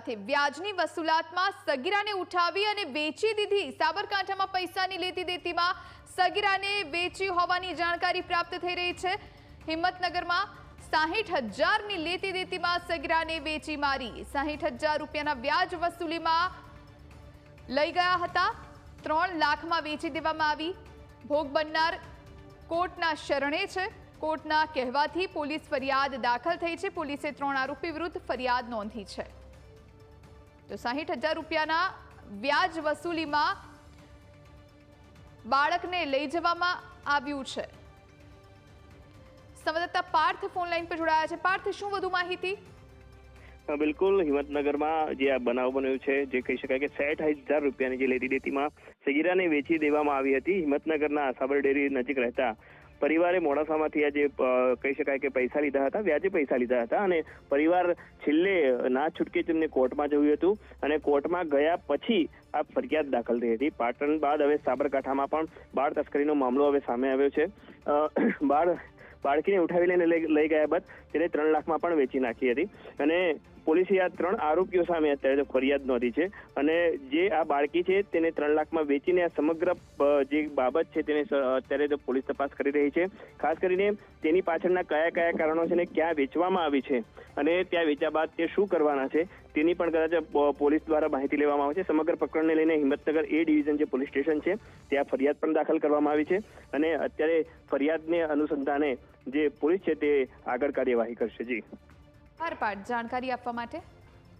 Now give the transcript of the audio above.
સાથે વ્યાજની વસૂલાતમાં સગીરાને ઉઠાવી અને વેચી દીધી. સાબરકાંઠામાં પૈસાની લેતી દેતીમાં સગીરાને વેચી હોવાની જાણકારી પ્રાપ્ત થઈ રહી છે. હિંમતનગરમાં સાહીઠ હજારની લેતી દેતીમાં સગીરાને વેચી મારી. સાહીઠ હજાર રૂપિયાના વ્યાજ વસૂલીમાં લઈ ગયા હતા. ત્રણ લાખમાં વેચી દેવામાં આવી. ભોગ બનનાર કોર્ટના શરણે છે. કોર્ટના કહેવાથી પોલીસ ફરિયાદ દાખલ થઈ છે. પોલીસે ત્રણ આરોપી વિરુદ્ધ ફરિયાદ નોંધી છે. તો સાહીઠ હજાર રૂપિયાના વ્યાજ વસૂલીમાં બાળકને લઈ જવામાં આવ્યું છે. સંવાદદાતા પાર્થ ફોન લાઈન પર જોડાયા છે. પાર્થ, શું વધુ માહિતી? બિલકુલ. હિંમતનગરમાં જે આ બનાવ બન્યો છે, જે કહી શકાય કે સાઠ હજાર રૂપિયાની જે લેતી દેતીમાં સગીરાને વેચી દેવામાં આવી હતી. હિંમતનગરના સાબર ડેરી નજીક રહેતા પરિવારે મોડાસામાંથી આજે કહી શકાય કે પૈસા લીધા હતા, વ્યાજે પૈસા લીધા હતા અને પરિવાર છેલ્લે ના છૂટકે તેમને કોર્ટમાં જવું હતું અને કોર્ટમાં ગયા પછી આ ફરિયાદ દાખલ થઈ હતી. પાટણ બાદ હવે સાબરકાંઠામાં પણ બાળ તસ્કરીનો મામલો હવે સામે આવ્યો છે. બાળ, બાળકીને ઉઠાવી લઈને લઈ ગયા બાદ તેને ત્રણ લાખમાં પણ વેચી નાખી હતી. અને પોલીસે આ ત્રણ આરોપીઓ સામે અત્યારે ફરિયાદ નોંધી છે અને જે આ બાળકી છે તેને ત્રણ લાખમાં વેચીને આ સમગ્ર જે બાબત છે તેને અત્યારે તો પોલીસ તપાસ કરી રહી છે. ખાસ કરીને તેની પાછળના કયા કયા કારણો છે ને ક્યાં વેચવામાં આવી છે અને ત્યાં વેચ્યા બાદ તે શું કરવાના છે તેની પણ કદાચ પોલીસ દ્વારા માહિતી લેવામાં આવે છે. સમગ્ર પ્રકરણને લઈને હિંમતનગર એ ડિવિઝન જે પોલીસ સ્ટેશન છે ત્યાં ફરિયાદ પણ દાખલ કરવામાં આવી છે અને અત્યારે ફરિયાદને અનુસંધાને જે પોલીસ છે તે આગળ કાર્યવાહી કરશે. જી. આભાર. પાર્થ જાણકારી આપવા માટે.